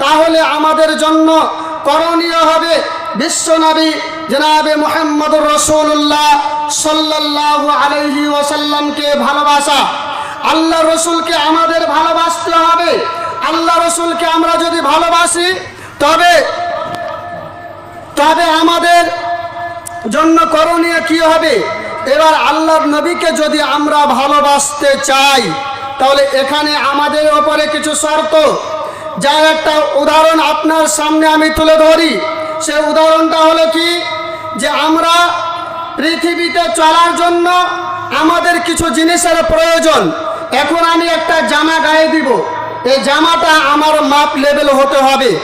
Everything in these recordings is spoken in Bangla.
তাহলে আমাদের জন্য করণীয় হবে বিশ্বনবী জনাবে মোহাম্মদুর রসুল্লাহ সাল্লাল্লাহু আলহি ওসাল্লামকে ভালোবাসা। আল্লাহ রসুলকে আমাদের ভালোবাসতে হবে। আল্লাহ রসুলকে আমরা যদি ভালোবাসি, তবে তবে আমাদের জন্য করণীয় কি হবে? এবার আল্লাহর নবীকে যদি আমরা ভালোবাসতে চাই, তাহলে এখানে আমাদের ওপরে কিছু শর্ত। যার একটা উদাহরণ আপনার সামনে আমি তুলে ধরি। সে উদাহরণটা হলো কি? যে আমরা পৃথিবীতে চলার জন্য আমাদের কিছু জিনিসের প্রয়োজন। এখন আমি একটা জামা গায়ে দিব। এই জামাটা আমার মাপ লেভেল হতে হবে।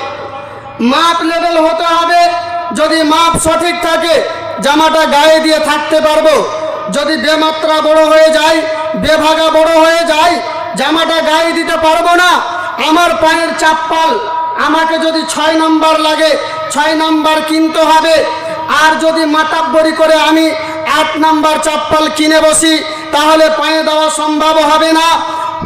মাপ লেভেল হতে হবে যদি মাপ সঠিক থাকে, জামাটা গায়ে দিয়ে থাকতে পারব। যদি বেমাত্রা বড় হয়ে যায়, বেভাগা বড় হয়ে যায়, জামাটা গায়ে দিতে পারব না। আমার পায়ের চাপ্পাল আমাকে যদি ছয় নম্বর লাগে, ছয় নম্বর কিনতে হবে। আর যদি মাতাব্বরি করে আমি এক নম্বর চাপ্পাল কিনে বসি, তাহলে পায়ে দেওয়া সম্ভব হবে না।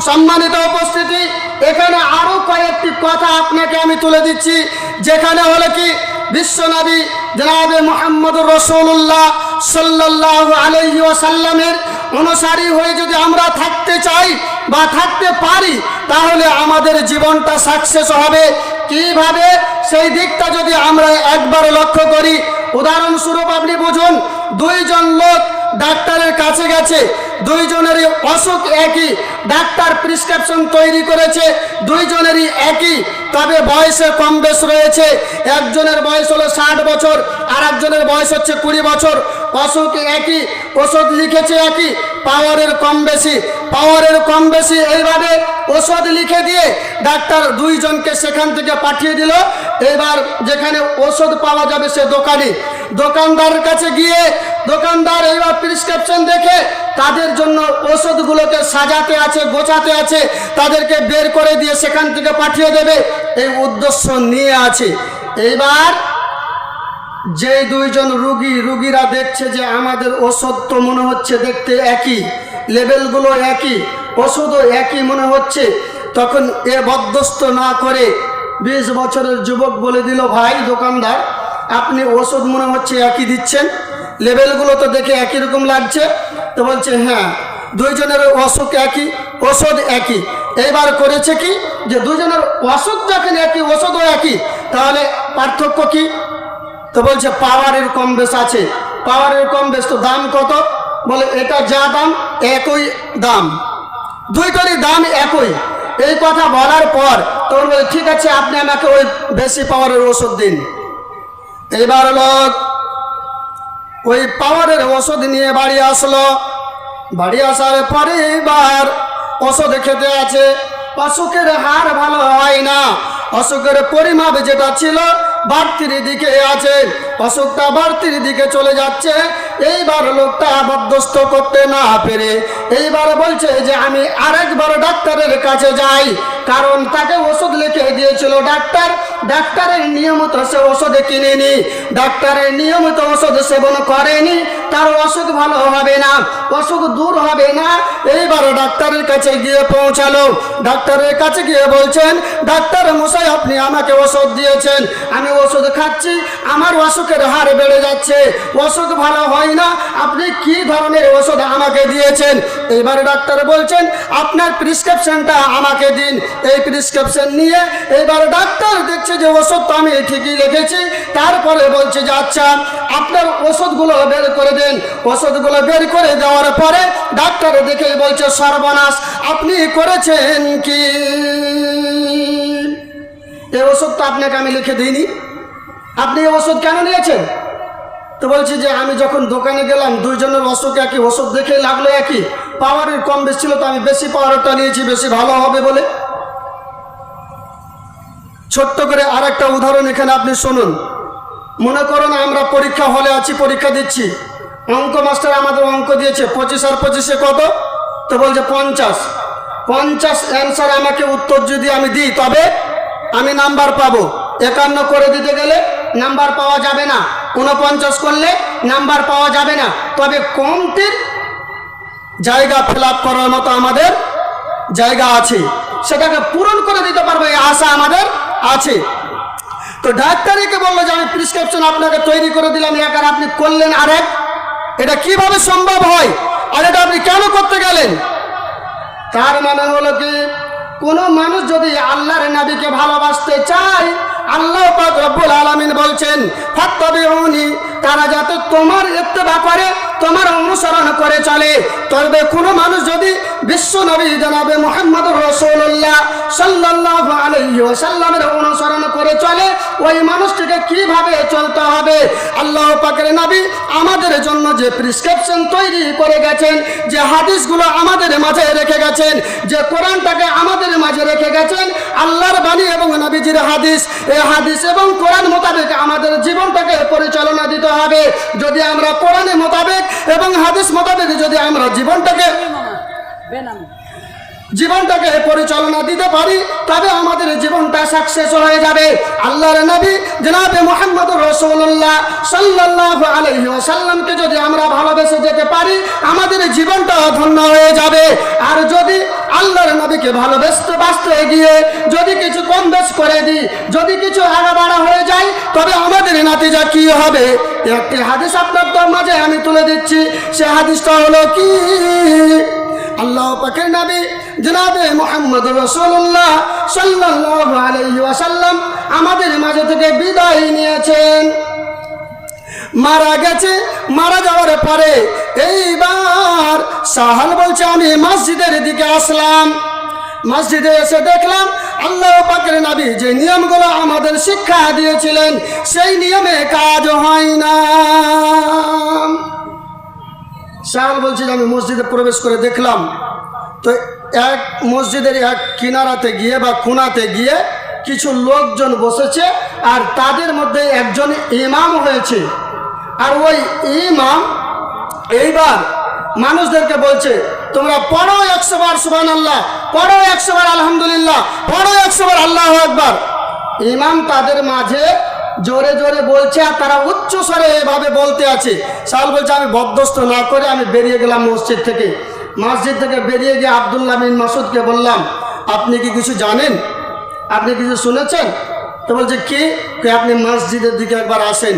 সম্মানিত উপস্থিতি, এখানে আরও কয়েকটি কথা আপনাকে আমি তুলে দিচ্ছি। যেখানে হলে কি বিশ্বনবী জনাবে মোহাম্মদ রসুল্লাহ সাল্লাহ আলহি ওয়াসাল্লামের অনুসারী হয়ে যদি আমরা থাকতে চাই বা থাকতে পারি, তাহলে আমাদের জীবনটা সাকসেস হবে। কীভাবে? সেই দিকটা যদি আমরা একবার লক্ষ্য করি, উদাহরণস্বরূপ আপনি বুঝুন, দুইজন লোক ডাক্তারের কাছে গেছে। দুইজনেরই অসুখ একই। ডাক্তার প্রিসক্রিপশন তৈরি করেছে, দুইজনেরই একই। তবে বয়সে কম বেশ রয়েছে। একজনের বয়স হলো ষাট বছর আর একজনের বয়স হচ্ছে কুড়ি বছর। অসুখ একই, ওষুধ লিখেছে একই, পাওয়ারের কম বেশি। পাওয়ারের কম বেশি, এইভাবে ওষুধ লিখে দিয়ে ডাক্তার দুইজনকে সেখান থেকে পাঠিয়ে দিল। এবার যেখানে ওষুধ পাওয়া যাবে সে দোকানে। দোকানদারের কাছে গিয়ে দোকানদার এইবার প্রিসক্রিপশন দেখে তাদের জন্য ওষুধগুলোকে সাজাতে আছে, গোছাতে আছে, তাদেরকে বের করে দিয়ে সেখান থেকে পাঠিয়ে দেবে। এই উদ্দেশ্য নিয়ে আছে। এইবার যে দুইজন রুগী, রুগীরা দেখছে যে আমাদের ওষুধ তো মনে হচ্ছে দেখতে একই লেভেলগুলো একই ওষুধও একই মনে হচ্ছে, তখন এ বদস্ত না করে বিশ বছরের যুবক বলে দিল, ভাই দোকানদার, আপনি ওষুধ মনে হচ্ছে একই দিচ্ছেন? লেভেলগুলো তো দেখে একই রকম লাগছে। তো বলছে হ্যাঁ দুইজনের অসুখ একই, ওষুধ একই। এইবার করেছে কি? যে দুজনের অসুখ যখন একই, ওষুধও একই, তাহলে পার্থক্য কি? তো বলছে, পাওয়ারের কম বেশ আছে। পাওয়ারের কম বেশ তো দাম কত? বলে, এটা যা দাম, একই দাম। দুইটারই দাম একই। এই কথা বলার পর তখন বলে ঠিক আছে, আপনি আমাকে ওই বেশি পাওয়ারের ওষুধ দিন। এবার লোক ওই পাওয়ারের ওষুধ নিয়ে বাড়ি আসলো। বাড়ি আসার পরে এবার ওষুধ খেতে আছে। অসুখের হার ভালো হয় না। অসুখের পরিমাপ যেটা ছিল বাড়তির দিকে আছে। অসুখটা বাড়তির দিকে চলে যাচ্ছে। এইবার লোকটা বরদস্ত করতে না পেরে এইবার বলছে যে আমি আরেকবার ডাক্তারের কাছে যাই। কারণ তাকে ওষুধ লিখে দিয়েছিল ডাক্তার। ডাক্তারের নিয়মিত সে ওষুধ কিনেনি। ডাক্তারের নিয়মিত ওষুধ সেবন করেনি। তার অসুখ ভালো হবে না, অসুখ দূর হবে না। এইবার ডাক্তারের কাছে গিয়ে পৌঁছালো। ডাক্তারের কাছে গিয়ে বলছেন, ডাক্তার মশাই, আপনি আমাকে ওষুধ দিয়েছেন। আমি ওষুধ খাচ্ছি। আমার অসুখের হার বেড়ে যাচ্ছে। অসুখ ভালো হয় না, আপনি কি ধরনের ওষুধ আমাকে দিয়েছেন? এবার ডাক্তার বলছেন, আপনার প্রিসক্রিপশনটা আমাকে দিন। এই প্রিসক্রিপশন নিয়ে এবার ডাক্তার দেখছে যে ওষুধ তো আমি ঠিকই রেখেছি। তারপরে বলছে যে আচ্ছা আপনার ওষুধগুলো বের করে দেন। ওষুধগুলো বের করে দেওয়ার পরে ডাক্তার দেখে বলছে, সর্বনাশ, আপনি করেছেন কি? এই ওষুধ তো আপনাকে আমি লিখে দিইনি। আপনি এই ওষুধ কেন নিয়েছেন? তো বলছি যে আমি যখন দোকানে গেলাম, দুইজনের অসুখ একই ওষুধ দেখে লাগল একই। পাওয়ারের কম বেশি ছিল, তো আমি বেশি পাওয়ারটা নিয়েছি, বেশি ভালো হবে বলে। ছোট্ট করে আর একটা উদাহরণ এখানে আপনি শুনুন। মনে করুন আমরা পরীক্ষা হলে আছি, পরীক্ষা দিচ্ছি। অঙ্ক মাস্টার আমাদের অঙ্ক দিয়েছে, পঁচিশ আর পঁচিশে কত? তো বলছে পঞ্চাশ। পঞ্চাশ অ্যান্সার আমাকে উত্তর যদি আমি দিই, তবে আমি নাম্বার পাবো। একান্ন করে দিতে গেলে নাম্বার পাওয়া যাবে না। উনপঞ্চাশ করলে নাম্বার পাওয়া যাবে না। তবে কমটির জায়গা ফিল করার মতো আমাদের জায়গা আছে। সেটাকে পূরণ করে দিতে পারব, এই আশা আমাদের আছে। তো ডাক্তারিকে বলল যে, আমি প্রিসক্রিপশন আপনাকে তৈরি করে দিলাম এক আর আপনি করলেন আরেক। এটা কীভাবে সম্ভব হয়? আর এটা আপনি কেন করতে গেলেন? তার মানে হলো কি, কোন মানুষ যদি আল্লাহর নাবিকে ভালোবাসতে চায়, আল্লাহ পাক রব্বুল বলছেন ফাত্তাবিউনি তারা যাতে তোমার ইত্তেবা করে তোমার অনুসরণ করে চলে। তবে কোন মানুষ যদি বিশ্ব নবী জানাবে মোহাম্মদ রসুল্লাহ সাল্লাল্লাহু আলাইহি ওয়াসাল্লামের অনুসরণ করে চলে, ওই মানুষটিকে কীভাবে চলতে হবে? আল্লাহ পাকের নবী আমাদের জন্য যে প্রিসক্রিপশন তৈরি করে গেছেন, যে হাদিসগুলো আমাদের মাঝে রেখে গেছেন, যে কোরআনটাকে আমাদের মাঝে রেখে গেছেন, আল্লাহর বাণী এবং নবীজির হাদিস এই হাদিস এবং কোরআন মোতাবেক আমাদের জীবনটাকে পরিচালনা দিতে হবে। যদি আমরা কোরআনের মোতাবেক এবং হাদিস মোতাবেক যদি আমরা জীবনটাকে জীবনটাকে পরিচালনা দিতে পারি, তবে আমাদের জীবনটা সাকসেস হয়ে যাবে। আল্লাহর নবী জনাবে মোহাম্মদ রসুল্লাহ সাল্লাল্লাহু আলাইহি সাল্লামকে যদি আমরা ভালোবেসে যেতে পারি, আমাদের জীবনটা ধন্য হয়ে যাবে। আর যদি আল্লাহর নবীকে ভালোবেসতে বাঁচতে গিয়ে যদি কিছু কম বেশ করে দিই, যদি কিছু আগা বাড়া হয়ে যায়, তবে আমাদের নাতিজা কি হবে? একটি হাদিস আপনার মাঝে আমি তুলে দিচ্ছি। সে হাদিসটা হলো কি? আল্লাহ পাকের নবী জনাবে মোহাম্মদ রসুল্লাহ সাল্লাল্লাহু আলাইহি আমাদের মাঝে থেকে বিদায় নিয়েছেন। মারা গেছে, মারা যাওয়ার পরে এইবার সাহাল বলছে, আমি মসজিদের দিকে আসলাম। মসজিদে এসে দেখলাম আল্লাহ পাকের নাবি যে নিয়মগুলো আমাদের শিক্ষা দিয়েছিলেন, সেই নিয়মে কাজ হয় না। শাহ বলছি যে আমি মসজিদে প্রবেশ করে দেখলাম। তো এক মসজিদের এক কিনারাতে গিয়ে বা কোনাতে গিয়ে কিছু লোকজন বসেছে আর তাদের মধ্যে একজন ইমাম হয়েছে। আর ওই ইমাম এইবার মানুষদেরকে বলছে, তোমরা পড়ো একশো বার সুবান আল্লাহ পড়ো একশো বার আলহামদুলিল্লাহ, পড়ো একশো বার আল্লাহ একবার ইমাম তাদের মাঝে জোরে জোরে বলছে, আর তারা উচ্চ স্বরে এভাবে বলতে আছে। সাল বলছে, আমি বরদস্ত না করে আমি বেরিয়ে গেলাম মসজিদ থেকে। মসজিদ থেকে বেরিয়ে গিয়ে আবদুল্লাহ বিন মাসুদকে বললাম, আপনি কি কিছু জানেন? আপনি কিছু শুনেছেন? তো বলছে, কি? আপনি মসজিদের দিকে একবার আসেন।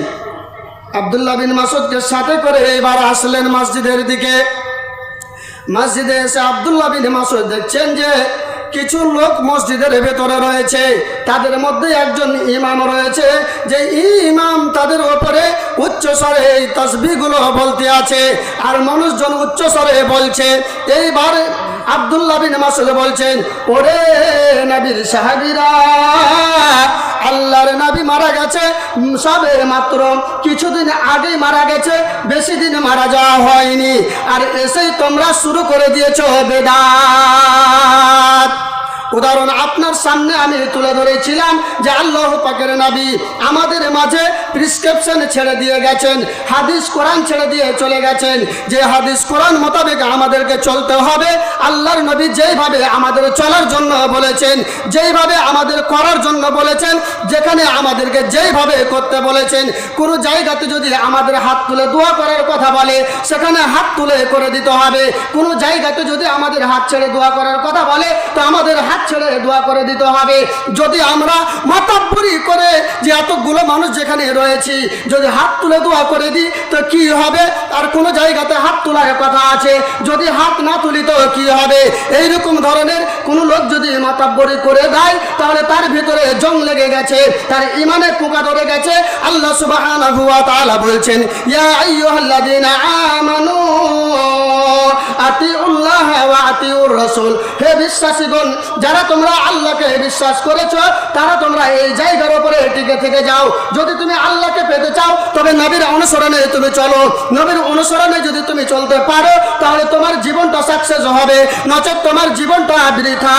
আবদুল্লাহ বিন মাসুদকে সাথে করে এবার আসলেন মসজিদের দিকে। মসজিদে এসে আবদুল্লাহ বিন মাসুদ দেখছেন যে কিছু লোক মসজিদের ভেতরে রয়েছে। তাদের মধ্যে একজন ইমাম রয়েছে। যে ইমাম তাদের ওপরে উচ্চ স্বরে এই তসবিগুলো বলতে আছে। আর মানুষজন উচ্চ স্বরে বলছে। এইবার আবদুল্লাহ বিন মাসুদ বলছেন, ওরে নবীর সাহাবিরা, আল্লাহর নবী মারা গেছে। সবে মাত্র কিছুদিন আগেই মারা গেছে, বেশি দিন মারা যাওয়া হয়নি। আর এসেই তোমরা শুরু করে দিয়েছ বেদাত। উদাহরণ, আপনার সামনে আমি তুলে ধরেছিলাম যে আল্লাহ পাকের নবী আমাদের মাঝে প্রিসক্রিপশন ছেড়ে দিয়ে গেছেন, হাদিস কোরআন ছেড়ে দিয়ে চলে গেছেন। যে হাদিস কোরআন মোতাবেক আমাদেরকে চলতে হবে, আল্লাহর নবী যেইভাবে আমাদের চলার জন্য বলেছেন, যেইভাবে আমাদের করার জন্য বলেছেন, যেখানে আমাদেরকে যেইভাবে করতে বলেছেন, কোনো জায়গাতে যদি আমাদের হাত তুলে দোয়া করার কথা বলে, সেখানে হাত তুলে করে দিতে হবে। কোনো জায়গাতে যদি আমাদের হাত ছেড়ে দোয়া করার কথা বলে, তো আমাদের হাত ছেড়ে দোয়া করে দিতে হবে। যদি আমরা মাতাব্বরি করে যে এতগুলো মানুষ যেখানে রয়েছি, যদি হাত তুলে দোয়া করে দিই, তো কি হবে? আর কোনো জায়গাতে হাত তোলার কথা আছে। যদি হাত না তুলি, তো কি হবে? এইরকম ধরনের কোনো লোক যদি মাতাব্বরি করে দেয়, তাহলে তার ভিতরে জং লেগে গেছে, তার ইমানে পোকা ধরে গেছে। আল্লাহ তাআলা বলছেন, ইয়া আইয়ুহাল্লাযীনা আমানু আতিউল্লাহ যারা তোমরা আল্লাহকে বিশ্বাস করেছ, তারা তোমরা এই জায়গার উপরে টিকে থেকে যাও। যদি তুমি আল্লাহকে পেতে চাও, তবে নবীর অনুসরণে তুমি চলো। নবীর অনুসরণে যদি তুমি চলতে পারো, তাহলে তোমার জীবনটা সাকসেস হবে, নচেত তোমার জীবনটা বৃথা।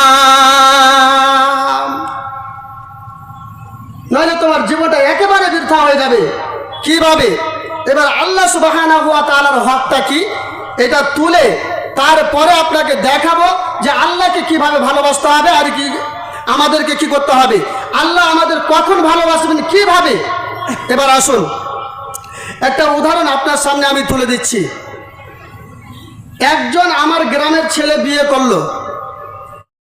নইলে তোমার জীবনটা একেবারে বৃথা হয়ে যাবে। কীভাবে? এবার আল্লাহ তাআলার হকটা কি? এটা তুলে তারপরে আপনাকে দেখাবো যে আল্লাহকে কীভাবে ভালোবাসতে হবে আর কি আমাদেরকে কি করতে হবে। আল্লাহ আমাদের কখন ভালোবাসবেন, কীভাবে? এবার আসুন। একটা উদাহরণ আপনার সামনে আমি তুলে দিচ্ছি। একজন আমার গ্রামের ছেলে বিয়ে করল।